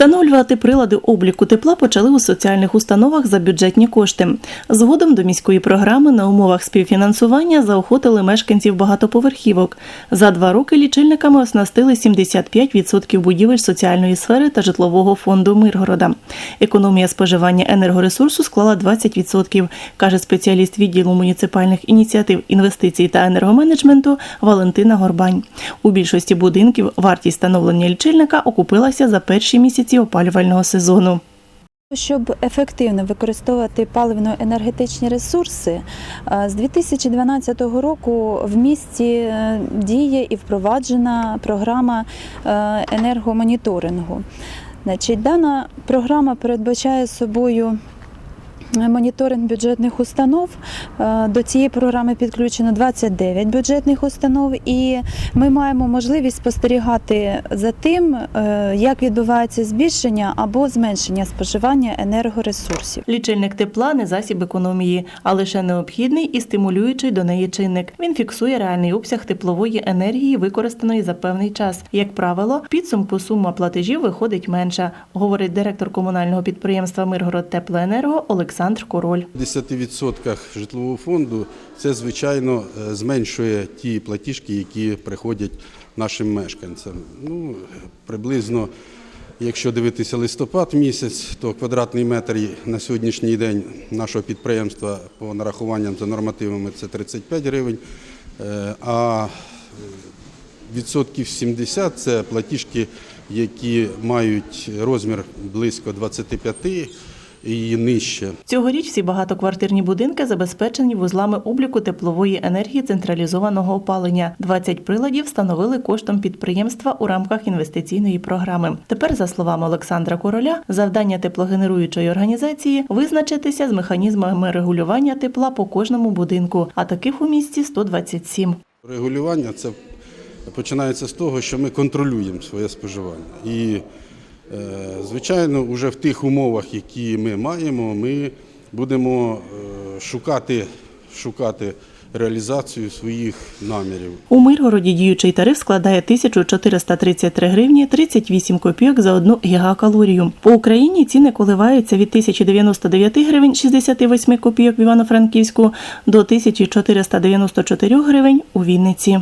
Встановлювати прилади обліку тепла почали у соціальних установах за бюджетні кошти. Згодом до міської програми на умовах співфінансування заохотили мешканців багатоповерхівок. За два роки лічильниками оснастили 75% будівель соціальної сфери та житлового фонду Миргорода. Економія споживання енергоресурсу склала 20%, каже спеціаліст відділу муніципальних ініціатив, інвестицій та енергоменеджменту Валентина Горбань. У більшості будинків вартість встановлення лічильника окупилася за перші місяці опалювального сезону. Щоб ефективно використовувати паливно-енергетичні ресурси, е, з 2012 року в місті е, діє і впроваджена програма е, енергомоніторингу. Дана програма передбачає собою моніторинг бюджетних установ. Е, До цієї програми підключено 29 бюджетних установ, і ми маємо можливість спостерігати за тим, е, як відбувається збільшення або зменшення споживання енергоресурсів. Лічильник тепла не засіб економії, а лише необхідний і стимулюючий до неї чинник. Він фіксує реальний обсяг теплової енергії, використаної за певний час. Як правило, підсумку сума платежів виходить менша, говорить директор комунального підприємства Миргород Теплоенерго Олександр Король. В 10% житлового фонду це, звичайно, е, зменшує ті платіжки, які приходять нашим мешканцям. Ну, приблизно, якщо дивитися листопад місяць, то квадратний метр на сьогоднішній день нашого підприємства по нарахуванням за нормативами це 35 гривень, Е, а відсотків 70 – це платіжки, які мають розмір близько 25 і нижче. Цьогоріч всі багатоквартирні будинки забезпечені вузлами обліку теплової енергії централізованого опалення. 20 приладів встановили коштом підприємства у рамках інвестиційної програми. Тепер, за словами Олександра Короля, завдання теплогенеруючої організації визначитися з механізмами регулювання тепла по кожному будинку, а таких у місті 127. Регулювання це починається з того, що ми контролюємо своє споживання. І, звичайно, вже в тих умовах, які ми маємо, ми будемо е, шукати, шукати реалізацію своїх намірів. У Миргороді діючий тариф складає 1433 гривні 38 копійок за одну гігакалорію. По Україні ціни коливаються від 1099 гривень 68 копійок в Івано-Франківську до 1494 гривень у Вінниці.